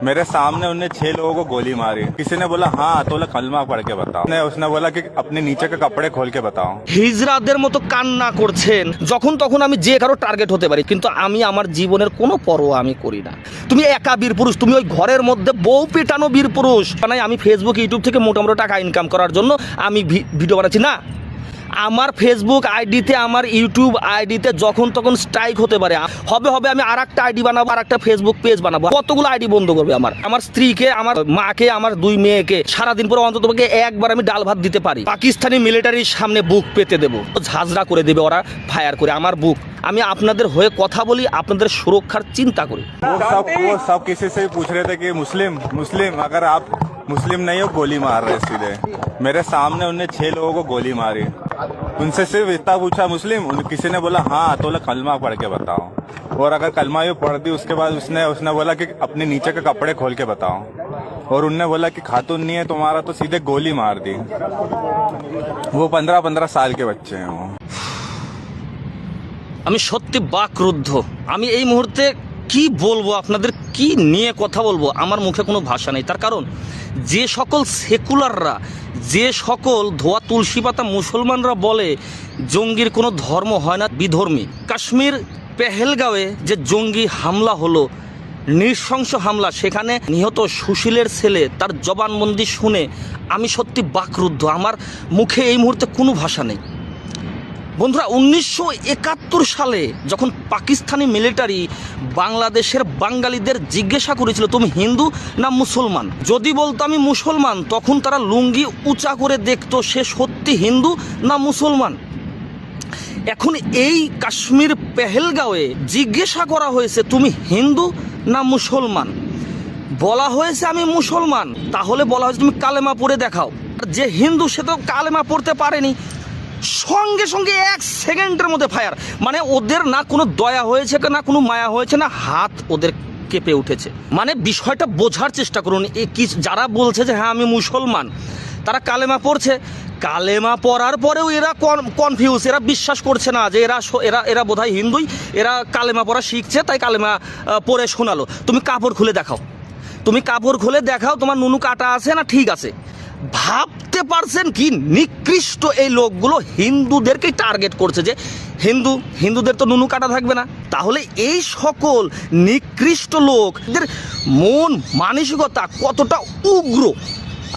मेरे सामने उनने छह लोगों को गोली मारी किसी ने बोला हाँ तो बोला कलमा पढ़ के बताओ ने उसने बोला कि अपने नीचे के कपड़े खोल के बताओ হিজরাদের মতো কান্না করছেন যখন তখন আমি যে কারো টার্গেট হতে পারি কিন্তু আমি আমার জীবনের কোনো পরোয়া আমি করি না তুমি একা বীর পুরুষ তুমি ওই ঘরের মধ্যে বউ পেটানো বীর পুরুষ মানে আমি ফেসবুক ইউটিউব থেকে মোটামুটি টাকা ইনকাম করার জন্য আমি ভি- ভিডিও বানাচ্ছি না আমার ফেসবুক আইডিতে, আমার ইউটিউব আইডিতে যখন তখন স্ট্রাইক হতে পারে। হবে হবে আমি আর একটা আইডি বানাবো আর একটা ফেসবুক পেজ বানাবো। কতগুলো আইডি বন্ধ করবে আমার? আমার স্ত্রীকে, আমার মাকে, আমার দুই মেয়েকে সারাদিন পরে অন্তত একবার আমি ডাল ভাত দিতে পারি। পাকিস্তানি মিলিটারির সামনে বুক পেতে দেবো। ঝাঁঝরা করে দেবে ওরা ফায়ার করে। আমার বুক আমি আপনাদের হয়ে কথা বলি, আপনাদের সুরক্ষার চিন্তা করি। সব কিছু মুসলিম মুসলিম আগার আপ मुस्लिम मुस्लिम अगर आप मुस्लिम नहीं हो गोली मार रहे सीधे मेरे सामने उनने छह लोगों को गोली मारी उनसे सिर्फ इतना पूछा मुस्लिम उन, किसी ने बोला हाँ तो बोला कलमा पढ़ के बताओ और अगर कलमा ये पढ़ दी उसके बाद उसने उसने बोला कि अपने नीचे के कपड़े खोल के बताओ और उनने बोला कि खातून नहीं है तुम्हारा तो सीधे गोली मार दी वो पंद्रह पंद्रह साल के बच्चे हैं वो আমি সত্যি বাকরুদ্ধ আমি এই মুহূর্তে কি বলবো আপনাদের কি নিয়ে কথা বলবো আমার মুখে কোনো ভাষা নেই তার কারণ যে সকল সেকুলাররা, যে সকল ধোয়া তুলসী পাতা মুসলমানরা বলে, জঙ্গির কোনো ধর্ম হয় না বিধর্মী। কাশ্মীর পেহেলগাঁওয়ে যে জঙ্গি হামলা হলো, নৃশংস হামলা, সেখানে নিহত সুশীলের ছেলে, তার জবানবন্দি শুনে আমি সত্যি বাকরুদ্ধ। আমার মুখে এই মুহূর্তে কোনো ভাষা নেই। বন্ধুরা, উনিশশো একাত্তর সালে যখন পাকিস্তানি মিলিটারি বাংলাদেশের বাঙালিদের জিজ্ঞাসা করেছিল, তুমি হিন্দু না মুসলমান? যদি বলতো, আমি মুসলমান। তখন তারা লুঙ্গি উঁচা করে দেখতো, সে সত্যি হিন্দু না মুসলমান? এখন এই কাশ্মীর পেহেলগাঁওয়ে জিজ্ঞাসা করা হয়েছে, তুমি হিন্দু না মুসলমান? বলা হয়েছে, আমি মুসলমান। তাহলে বলা হয়েছে, তুমি কালেমা পড়ে দেখাও। যে হিন্দু, সে তো কালেমা পড়তে পারেনি। সঙ্গে সঙ্গে এক সেকেন্ডের মধ্যে ফায়ার মানে ওদের না কোনো দয়া হয়েছে না কোনো মায়া হয়েছে না হাত ওদের কেঁপে উঠেছে। মানে বিষয়টা বোঝার চেষ্টা করুন। এ কি যারা বলছে যে হ্যাঁ আমি মুসলমান। তারা কালেমা পড়ছে। কালেমা পড়ার পরেও এরা কনফিউজ এরা বিশ্বাস করছে না যে এরা এরা এরা বোধহয় হিন্দুই। এরা কালেমা পড়া শিখছে, তাই কালেমা পড়ে শোনালো। তুমি কাপড় খুলে দেখাও। তুমি কাপড় খুলে দেখাও, তোমার নুনু কাটা আছে না ঠিক আছে? ভাবতে পারছেন কি? নিকৃষ্ট এই লোকগুলো হিন্দুদেরকেই টার্গেট করছে যে, হিন্দু, হিন্দুদের তো নুনু কাটা থাকবে না। তাহলে এই সকল নিকৃষ্ট লোকদের মন মানসিকতা কতটা উগ্র?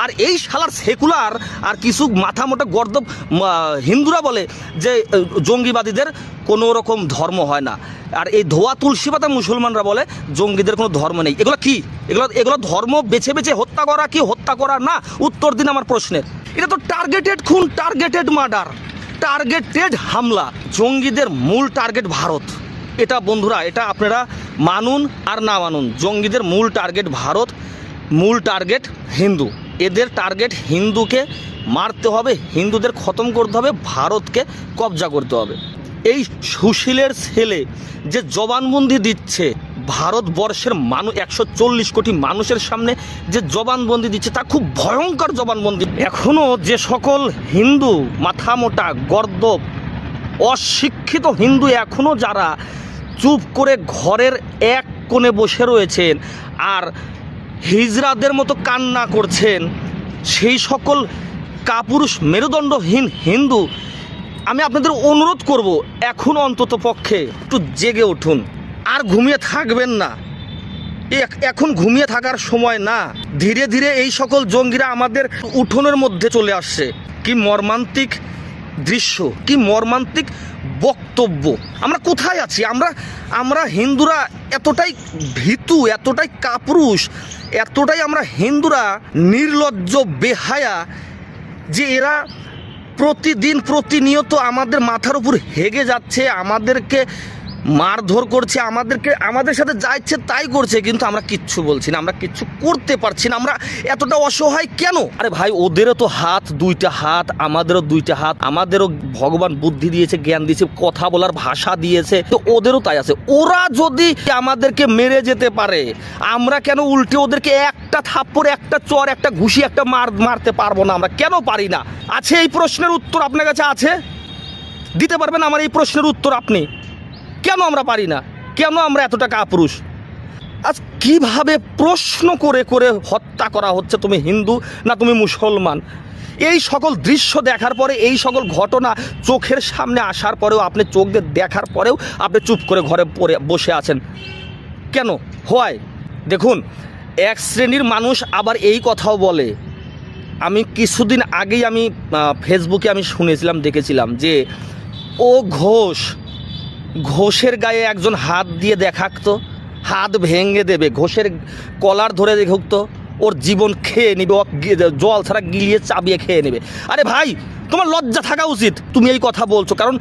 আর এই শালার সেকুলার আর কিছু মাথা মোটা গর্দ হিন্দুরা বলে যে জঙ্গিবাদীদের কোনো রকম ধর্ম হয় না। আর এই ধোয়া তুলসী পাতা মুসলমানরা বলে জঙ্গিদের কোনো ধর্ম নেই। এগুলো কি? এগুলো এগুলো ধর্ম বেছে বেছে হত্যা করা কি হত্যা করা? না, উত্তর দিন আমার প্রশ্নের। এটা তো টার্গেটেড খুন টার্গেটেড মার্ডার টার্গেটেড হামলা, জঙ্গিদের মূল টার্গেট ভারত। এটা বন্ধুরা, এটা আপনারা মানুন আর না মানুন, জঙ্গিদের মূল টার্গেট ভারত, মূল টার্গেট হিন্দু। এদের টার্গেট হিন্দুকে মারতে হবে, হিন্দুদের খতম করতে হবে, ভারতকে কবজা করতে হবে। এই সুশীলের ছেলে যে জবানবন্দি দিচ্ছে, ভারতবর্ষের মানুষ একশো চল্লিশ কোটি মানুষের সামনে যে জবানবন্দি দিচ্ছে, তা খুব ভয়ঙ্কর জবানবন্দি। এখনও যে সকল হিন্দু মাথা মোটা গর্দব অশিক্ষিত হিন্দু এখনও যারা চুপ করে ঘরের এক কোণে বসে রয়েছেন, আর হিজরাদের মতো কান্না করছেন সেই সকল কাপুরুষ মেরুদণ্ডহীন হিন্দু। আমি আপনাদের অনুরোধ করব, এখন অন্তত পক্ষে একটু জেগে উঠুন। আর ঘুমিয়ে থাকবেন না। এখন ঘুমিয়ে থাকার সময় না। ধীরে ধীরে এই সকল জঙ্গিরা আমাদের উঠোনের মধ্যে চলে আসছে। কি মর্মান্তিক দৃশ্য, কি মর্মান্তিক বক্তব্য। আমরা কোথায় আছি? আমরা আমরা হিন্দুরা এতটাই ভীতু, এতটাই কাপুরুষ এতটাই আমরা হিন্দুরা নির্লজ্জ, বেহায়া যে এরা প্রতিদিন প্রতিনিয়ত আমাদের মাথার উপর হেগে যাচ্ছে, আমাদেরকে মারধর করছে, আমাদেরকে, আমাদের সাথে যা ইচ্ছে তাই করছে, কিন্তু আমরা কিচ্ছু বলছি না, আমরা কিচ্ছু করতে পারছি না, আমরা এতটা অসহায় কেন? আরে ভাই, ওদেরও তো হাত, দুইটা হাত, আমাদেরও দুইটা হাত, আমাদেরও ভগবান বুদ্ধি দিয়েছে, জ্ঞান দিয়েছে, কথা বলার ভাষা দিয়েছে, তো ওদেরও তাই আছে। ওরা যদি আমাদেরকে মেরে যেতে পারে, আমরা কেন উল্টে ওদেরকে একটা থাপ্পড়, একটা চর, একটা ঘুষি, একটা মার, মারতে পারব না, আমরা কেন পারি না? আছে এই প্রশ্নের উত্তর আপনার কাছে আছে? দিতে পারবেন আমার এই প্রশ্নের উত্তর আপনি? কেন আমরা পারি না? কেন আমরা এতটা কাপুরুষ? আজ কীভাবে প্রশ্ন করে করে হত্যা করা হচ্ছে তুমি হিন্দু না তুমি মুসলমান? এই সকল দৃশ্য দেখার পরে, এই সকল ঘটনা চোখের সামনে আসার পরেও, আপনি চোখ দিয়ে দেখার পরেও আপনি চুপ করে ঘরে পড়ে, বসে আছেন। কেন? হয় দেখুন, এক শ্রেণির মানুষ আবার এই কথাও বলে। আমি কিছুদিন আগেই আমি ফেসবুকে আমি শুনেছিলাম, দেখেছিলাম যে, ও ঘোষ ঘোষের গায়ে একজন হাত দিয়ে দেখাকতো, হাত ভেঙে দেবে, ঘোষের কলার ধরে দেখুক ওর জীবন খেয়ে নেবে জল ছাড়া গিলিয়ে চাবিয়ে খেয়ে নেবে। আরে ভাই, তোমার লজ্জা থাকা উচিত, তুমি এই কথা বলছো, কারণ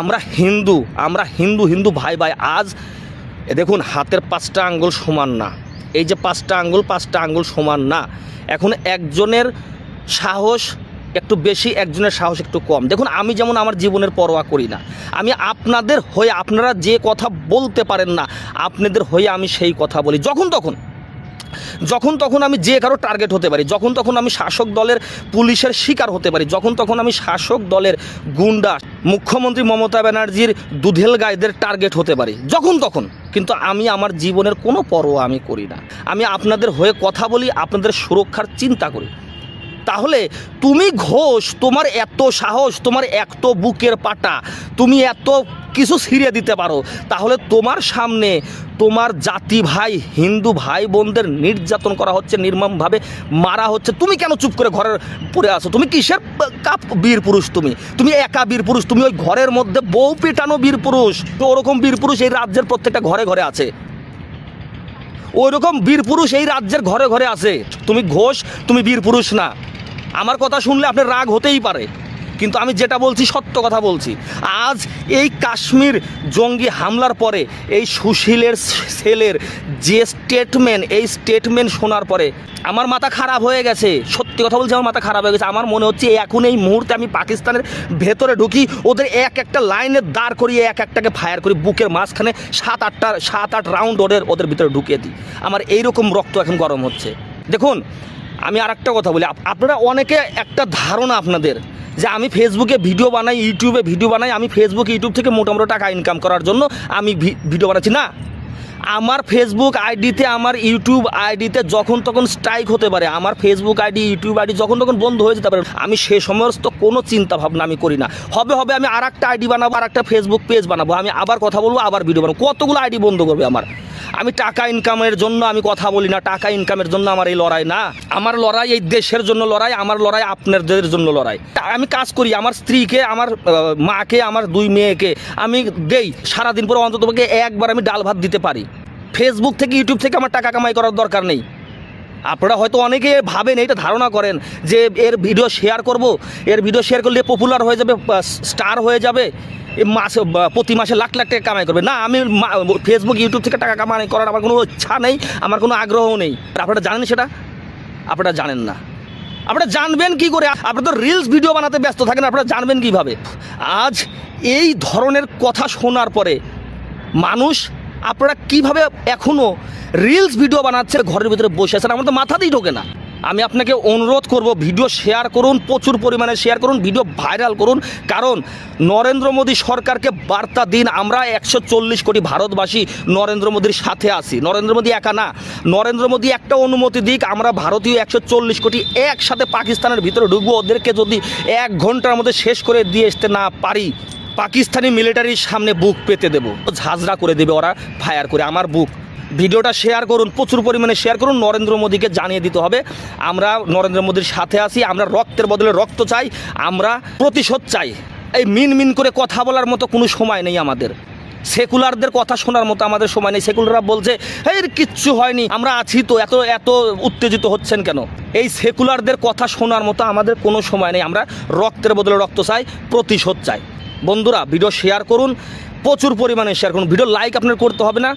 আমরা হিন্দু আমরা হিন্দু হিন্দু ভাই ভাই, আজ দেখুন, হাতের পাঁচটা আঙ্গুল সমান না, এই যে পাঁচটা আঙ্গুল পাঁচটা আঙ্গুল সমান না, এখন একজনের সাহস একটু বেশি, একজনের সাহস একটু কম। দেখুন, আমি যেমন আমার জীবনের পরোয়া করি না, আমি আপনাদের হয়ে আপনারা যে কথা বলতে পারেন না, আপনাদের হয়ে আমি সেই কথা বলি। যখন তখন যখন তখন আমি যে কারও টার্গেট হতে পারি, যখন তখন আমি শাসক দলের পুলিশের শিকার হতে পারি, যখন তখন আমি শাসক দলের গুন্ডা, মুখ্যমন্ত্রী মমতা ব্যানার্জির দুধেল গায়েদের টার্গেট হতে পারি। যখন তখন, কিন্তু আমি আমার জীবনের কোনো পরোয়া আমি করি না। আমি আপনাদের হয়ে কথা বলি, আপনাদের সুরক্ষার চিন্তা করি। তাহলে তুমি ঘোষ, তোমার এত সাহস, তোমার এত বুকের পাটা, তুমি এত কিছু ছিঁড়ে দিতে পারো। তাহলে তোমার সামনে তোমার জাতি ভাই, হিন্দু ভাই বোনদের নির্যাতন করা হচ্ছে, নির্মমভাবে মারা হচ্ছে। তুমি কেন চুপ করে ঘরের পড়ে আসো তুমি কিসের কাপ বীর পুরুষ তুমি? তুমি একা বীর পুরুষ, তুমি ওই ঘরের মধ্যে বউ পেটানো বীর পুরুষ। তো ওরকম বীর পুরুষ এই রাজ্যের প্রত্যেকটা ঘরে ঘরে আছে। ওই রকম বীর পুরুষ এই রাজ্যের ঘরে ঘরে আছে। তুমি ঘোষ, তুমি বীর পুরুষ না। আমার কথা শুনলে আপনার রাগ হতেই পারে। কিন্তু আমি যেটা বলছি, সত্য কথা বলছি। আজ এই কাশ্মীর জঙ্গি হামলার পরে এই সুশীলের ছেলের যে স্টেটমেন্ট এই স্টেটমেন্ট শোনার পরে আমার মাথা খারাপ হয়ে গেছে। সত্যি কথা বলছি, আমার মাথা খারাপ হয়ে গেছে। আমার মনে হচ্ছে এখন এই মুহূর্তে আমি পাকিস্তানের ভেতরে ঢুকি, ওদের এক একটা লাইনে দাঁড় করিয়ে, এক একটাকে ফায়ার করি, বুকের মাঝখানে সাত আটটা, সাত আট রাউন্ড ওদের ওদের ভিতরে ঢুকিয়ে দিই। আমার এইরকম রক্ত এখন গরম হচ্ছে। দেখুন আমি আর একটা কথা বলি আপনারা অনেকে একটা ধারণা আপনাদের যে আমি ফেসবুকে ভিডিও বানাই ইউটিউবে ভিডিও বানাই, আমি ফেসবুক ইউটিউব থেকে মোটামুটি টাকা ইনকাম করার জন্য আমি ভিডিও বানাচ্ছি। না, আমার ফেসবুক আইডিতে আমার ইউটিউব আইডিতে যখন তখন স্ট্রাইক হতে পারে। আমার ফেসবুক আইডি ইউটিউব আইডি যখন তখন বন্ধ হয়ে যেতে পারে। আমি সে সমস্ত কোনো চিন্তা ভাবনা আমি করি না। হবে হবে আমি আর একটা আইডি বানাবো আর একটা ফেসবুক পেজ বানাবো। আমি আবার কথা বলব, আবার ভিডিও বানাবো। কতগুলো আইডি বন্ধ করবে আমার? আমি টাকা ইনকামের জন্য আমি কথা বলি না, টাকা ইনকামের জন্য আমার এই লড়াই না। আমার লড়াই এই দেশের জন্য লড়াই, আমার লড়াই আপনাদের জন্য লড়াই। আমি কাজ করি, আমার স্ত্রীকে, আমার মাকে, আমার দুই মেয়েকে আমি দেই। সারাদিন পরে অন্তত পক্ষে একবার আমি ডাল ভাত দিতে পারি। ফেসবুক থেকে ইউটিউব থেকে আমার টাকা কামাই করার দরকার নেই। আপনারা হয়তো অনেকে ভাবেন এটা ধারণা করেন যে এর ভিডিও শেয়ার করব। এর ভিডিও শেয়ার করলে পপুলার হয়ে যাবে স্টার হয়ে যাবে মাসে প্রতি মাসে লাখ লাখ টাকা কামাই করবে। না, আমি ফেসবুক ইউটিউব থেকে টাকা কামাই করার আমার কোনো ইচ্ছা নেই, আমার কোনো আগ্রহও নেই। আপনারা জানেন সেটা? আপনারা জানেন না। আপনারা জানবেন কি করে? আপনারা তো রিলস ভিডিও বানাতে ব্যস্ত থাকেন, আপনারা জানবেন কীভাবে? আজ এই ধরনের কথা শোনার পরে মানুষ আপনারা কীভাবে এখনও রিলস ভিডিও বানাচ্ছে ঘরের ভিতরে বসে আছেন, আমার তো মাথাতেই ঢোকে না। আমি আপনাকে অনুরোধ করব ভিডিও শেয়ার করুন, প্রচুর পরিমাণে শেয়ার করুন ভিডিও ভাইরাল করুন। কারণ নরেন্দ্র মোদী সরকারকে বার্তা দিন, আমরা একশো চল্লিশ কোটি ভারতবাসী নরেন্দ্র মোদীর সাথে আছি। নরেন্দ্র মোদী একা না। নরেন্দ্র মোদী একটা অনুমতি দিক, আমরা ভারতীয় একশো চল্লিশ কোটি একসাথে পাকিস্তানের ভিতরে ঢুকবো। ওদেরকে যদি এক ঘণ্টার মধ্যে শেষ করে দিয়ে আসতে না পারি পাকিস্তানি মিলিটারির সামনে বুক পেতে দেব। ঝাঁঝরা করে দেবে ওরা, ফায়ার করে আমার বুক। ভিডিওটা শেয়ার করুন, প্রচুর পরিমাণে শেয়ার করুন। নরেন্দ্র মোদীকে জানিয়ে দিতে হবে, আমরা নরেন্দ্র মোদীর সাথে আছি, আমরা রক্তের বদলে রক্ত চাই, আমরা প্রতিশোধ চাই। এই মিন মিন করে কথা বলার মতো কোনো সময় নেই আমাদের। সেকুলারদের কথা শোনার মতো আমাদের সময় নেই। সেকুলাররা বলছে এর কিচ্ছু হয়নি, আমরা আছি তো, এত এত উত্তেজিত হচ্ছেন কেন? এই সেকুলারদের কথা শোনার মতো আমাদের কোনো সময় নেই। আমরা রক্তের বদলে রক্ত চাই, প্রতিশোধ চাই। বন্ধুরা ভিডিও শেয়ার করুন। প্রচুর পরিমাণে শেয়ার করুন। ভিডিও লাইক আপনার করতে হবে না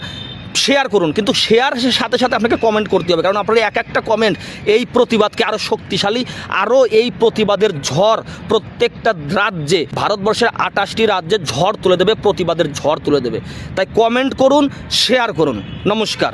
শেয়ার করুন। কিন্তু শেয়ার সাথে সাথে আপনাকে কমেন্ট করতে হবে। কারণ আপনার এক একটা কমেন্ট এই প্রতিবাদকে আরও শক্তিশালী আরও এই প্রতিবাদের ঝড় প্রত্যেকটা রাজ্যে, ভারতবর্ষের আটাশটি রাজ্যে ঝড় তুলে দেবে, প্রতিবাদের ঝড় তুলে দেবে। তাই কমেন্ট করুন শেয়ার করুন। নমস্কার।